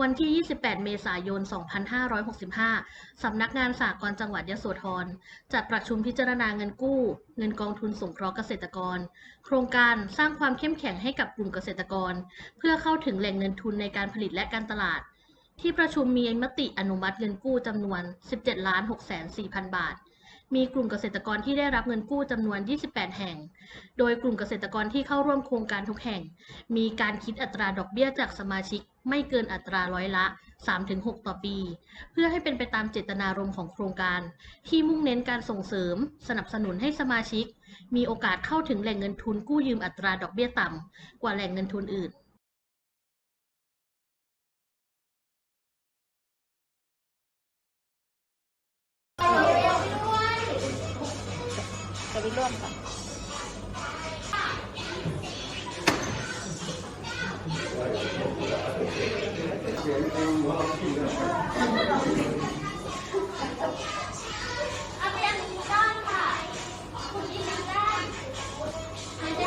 วันที่ 28 เมษายน 2565 สำนักงานสากลจังหวัดยโสธรจัดประชุมพิจารณาเงินกู้ เงินกองทุนสงเคราะห์เกษตรกร โครงการสร้างความเข้มแข็งให้กับกลุ่มเกษตรกร เพื่อเข้าถึงแหล่งเงินทุนในการผลิตและการตลาด ที่ประชุมมีมติอนุมัติเงินกู้จำนวน 17 ล้าน6 4 0 0 0 บาท มีกลุ่มเกษตรกรที่ได้รับเงินกู้จำนวน 28 แห่ง โดยกลุ่มเกษตรกรที่เข้าร่วมโครงการทุกแห่ง มีการคิดอัตราดอกเบี้ยจากสมาชิกไม่เกินอัตราร้อยละ 3-6 ต่อปี เพื่อให้เป็นไปตามเจตนารมณ์ของโครงการ ที่มุ่งเน้นการส่งเสริม สนับสนุนให้สมาชิก มีโอกาสเข้าถึงแหล่งเงินทุนกู้ยืมอัตราดอกเบี้ยต่ำกว่าแหล่งเงินทุนอื่น ไปร่วมกันเอาไปอันนี้ก้อนค่ะคุณกินน้ำได้หายใ